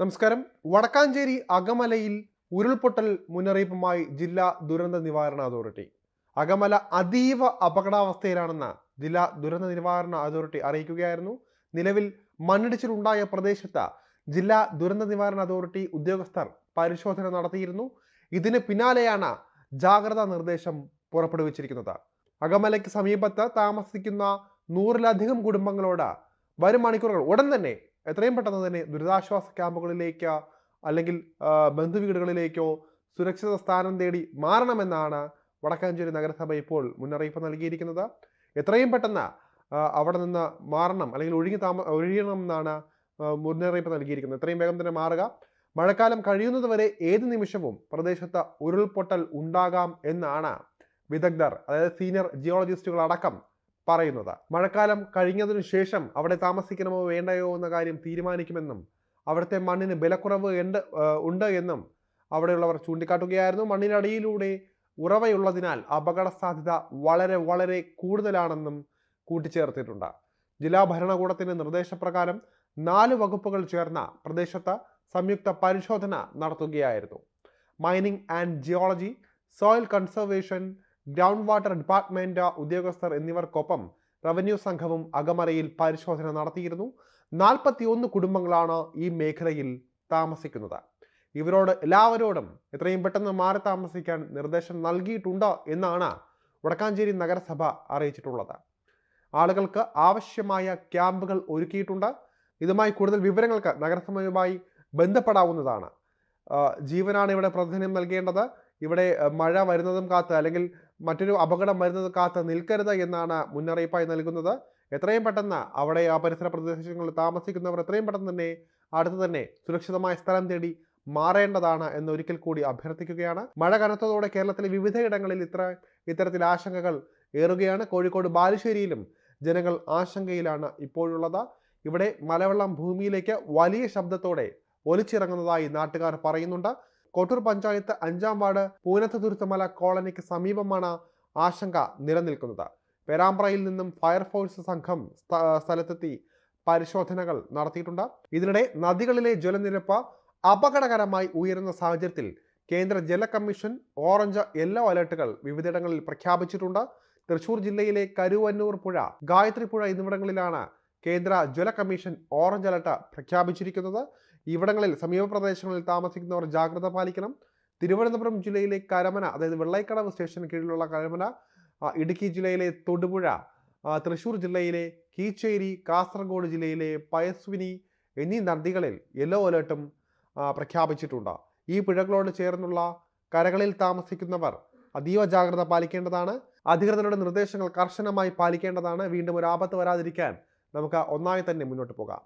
നമസ്കാരം. വടക്കാഞ്ചേരി അകമലയിൽ ഉരുൾപൊട്ടൽ മുന്നറിയിപ്പുമായി ജില്ലാ ദുരന്ത നിവാരണ അതോറിറ്റി. അകമല അതീവ അപകടാവസ്ഥയിലാണെന്ന് ജില്ലാ ദുരന്ത നിവാരണ അതോറിറ്റി അറിയിക്കുകയായിരുന്നു. നിലവിൽ മണ്ണിടിച്ചിലുണ്ടായ പ്രദേശത്ത് ജില്ലാ ദുരന്ത നിവാരണ അതോറിറ്റി ഉദ്യോഗസ്ഥർ പരിശോധന നടത്തിയിരുന്നു. ഇതിന് പിന്നാലെയാണ് ജാഗ്രതാ നിർദ്ദേശം പുറപ്പെടുവിച്ചിരിക്കുന്നത്. അകമലയ്ക്ക് സമീപത്ത് താമസിക്കുന്ന നൂറിലധികം കുടുംബങ്ങളോട് വരും മണിക്കൂറുകൾ ഉടൻ തന്നെ എത്രയും പെട്ടെന്ന് തന്നെ ദുരിതാശ്വാസ ക്യാമ്പുകളിലേക്ക് അല്ലെങ്കിൽ ബന്ധുവീടുകളിലേക്കോ സുരക്ഷിത സ്ഥാനം തേടി മാറണമെന്നാണ് വടക്കാഞ്ചേരി നഗരസഭ ഇപ്പോൾ മുന്നറിയിപ്പ് നൽകിയിരിക്കുന്നത്. എത്രയും പെട്ടെന്ന് അവിടെ നിന്ന് മാറണം അല്ലെങ്കിൽ ഒഴുകി താമ ഒഴിയണം എന്നാണ് മുന്നറിയിപ്പ് നൽകിയിരിക്കുന്നത്. എത്രയും വേഗം തന്നെ മാറുക. മഴക്കാലം കഴിയുന്നതുവരെ ഏത് നിമിഷവും പ്രദേശത്ത് ഉരുൾപൊട്ടൽ ഉണ്ടാകാം എന്നാണ് വിദഗ്ധർ അതായത് സീനിയർ ജിയോളജിസ്റ്റുകൾ അടക്കം പറയുന്നത്. മഴക്കാലം കഴിഞ്ഞതിനു ശേഷം അവിടെ താമസിക്കണമോ വേണ്ടയോ എന്ന കാര്യം തീരുമാനിക്കുമെന്നും അവിടുത്തെ മണ്ണിന് ബലക്കുറവ് ഉണ്ട് ഉണ്ട് എന്നും അവിടെയുള്ളവർ ചൂണ്ടിക്കാട്ടുകയായിരുന്നു. മണ്ണിനടിയിലൂടെ ഉറവയുള്ളതിനാൽ അപകട സാധ്യത വളരെ വളരെ കൂടുതലാണെന്നും കൂട്ടിച്ചേർത്തിട്ടുണ്ട്. ജില്ലാ ഭരണകൂടത്തിന്റെ നിർദ്ദേശപ്രകാരം നാല് വകുപ്പുകൾ ചേർന്ന പ്രദേശത്ത് സംയുക്ത പരിശോധന നടത്തുകയായിരുന്നു. Mining and geology soil conservation ground water department ഉദ്യോഗസ്ഥർ എന്നിവർക്കൊപ്പം റവന്യൂ സംഘവും അകമറയിൽ പരിശോധന നടത്തിയിരുന്നു. നാൽപ്പത്തിയൊന്ന് കുടുംബങ്ങളാണ് ഈ മേഖലയിൽ താമസിക്കുന്നത്. ഇവരോട് എല്ലാവരോടും എത്രയും പെട്ടെന്ന് മാറി താമസിക്കാൻ നിർദ്ദേശം നൽകിയിട്ടുണ്ട് എന്നാണ് വടക്കാഞ്ചേരി നഗരസഭ അറിയിച്ചിട്ടുള്ളത്. ആളുകൾക്ക് ആവശ്യമായ ക്യാമ്പുകൾ ഒരുക്കിയിട്ടുണ്ട്. ഇതുമായി കൂടുതൽ വിവരങ്ങൾക്ക് നഗരസഭയുമായി ബന്ധപ്പെടാവുന്നതാണ്. ജീവനാണ് ഇവിടെ പ്രാധാന്യം നൽകേണ്ടത്. ഇവിടെ മഴ വരുന്നതും കാത്ത് അല്ലെങ്കിൽ മറ്റൊരു അപകടം വരുന്നത് കാത്ത് നിൽക്കരുത് എന്നാണ് മുന്നറിയിപ്പായി നൽകുന്നത്. എത്രയും പെട്ടെന്ന് അവിടെ ആ പരിസര പ്രദേശങ്ങളിൽ താമസിക്കുന്നവർ എത്രയും പെട്ടെന്ന് തന്നെ അടുത്ത് തന്നെ സുരക്ഷിതമായ സ്ഥലം തേടി മാറേണ്ടതാണ് എന്ന് ഒരിക്കൽ കൂടി അഭ്യർത്ഥിക്കുകയാണ്. മഴ കനത്തതോടെ കേരളത്തിലെ വിവിധയിടങ്ങളിൽ ഇത്ര ഇത്തരത്തിൽ ആശങ്കകൾ ഏറുകയാണ്. കോഴിക്കോട് ബാലുശ്ശേരിയിലും ജനങ്ങൾ ആശങ്കയിലാണ് ഇപ്പോഴുള്ളത്. ഇവിടെ മലവെള്ളം ഭൂമിയിലേക്ക് വലിയ ശബ്ദത്തോടെ ഒലിച്ചിറങ്ങുന്നതായി നാട്ടുകാർ പറയുന്നുണ്ട്. കോട്ടൂർ പഞ്ചായത്ത് അഞ്ചാം വാർഡ് പൂനത്ത് തുരുത്തമല കോളനിക്ക് സമീപമാണ് ആശങ്ക നിലനിൽക്കുന്നത്. പേരാമ്പ്രയിൽ നിന്നും ഫയർഫോഴ്സ് സംഘം സ്ഥലത്തെത്തി പരിശോധനകൾ നടത്തിയിട്ടുണ്ട്. ഇതിനിടെ നദികളിലെ ജലനിരപ്പ് അപകടകരമായി ഉയരുന്ന സാഹചര്യത്തിൽ കേന്ദ്ര ജല കമ്മീഷൻ ഓറഞ്ച് യെല്ലോ അലർട്ടുകൾ വിവിധയിടങ്ങളിൽ പ്രഖ്യാപിച്ചിട്ടുണ്ട്. തൃശൂർ ജില്ലയിലെ കരുവന്നൂർ പുഴ ഗായത്രി പുഴ എന്നിവിടങ്ങളിലാണ് കേന്ദ്ര ജല കമ്മീഷൻ ഓറഞ്ച് അലർട്ട് പ്രഖ്യാപിച്ചിരിക്കുന്നത്. ഇവിടങ്ങളിൽ സമീപ പ്രദേശങ്ങളിൽ താമസിക്കുന്നവർ ജാഗ്രത പാലിക്കണം. തിരുവനന്തപുരം ജില്ലയിലെ കരമന അതായത് വെള്ളൈക്കടവ് സ്റ്റേഷന് കീഴിലുള്ള കരമന ഇടുക്കി ജില്ലയിലെ തൊടുപുഴ തൃശൂർ ജില്ലയിലെ കീച്ചേരി കാസർഗോഡ് ജില്ലയിലെ പയസ്വിനി എന്നീ നദികളിൽ യെല്ലോ അലേർട്ടും പ്രഖ്യാപിച്ചിട്ടുണ്ട്. ഈ പുഴകളോട് ചേർന്നുള്ള കരകളിൽ താമസിക്കുന്നവർ അതീവ ജാഗ്രത പാലിക്കേണ്ടതാണ്. അധികൃതരുടെ നിർദ്ദേശങ്ങൾ കർശനമായി പാലിക്കേണ്ടതാണ്. വീണ്ടും ഒരു ആപത്ത് വരാതിരിക്കാൻ നമുക്ക് ഒന്നായി തന്നെ മുന്നോട്ട് പോകാം.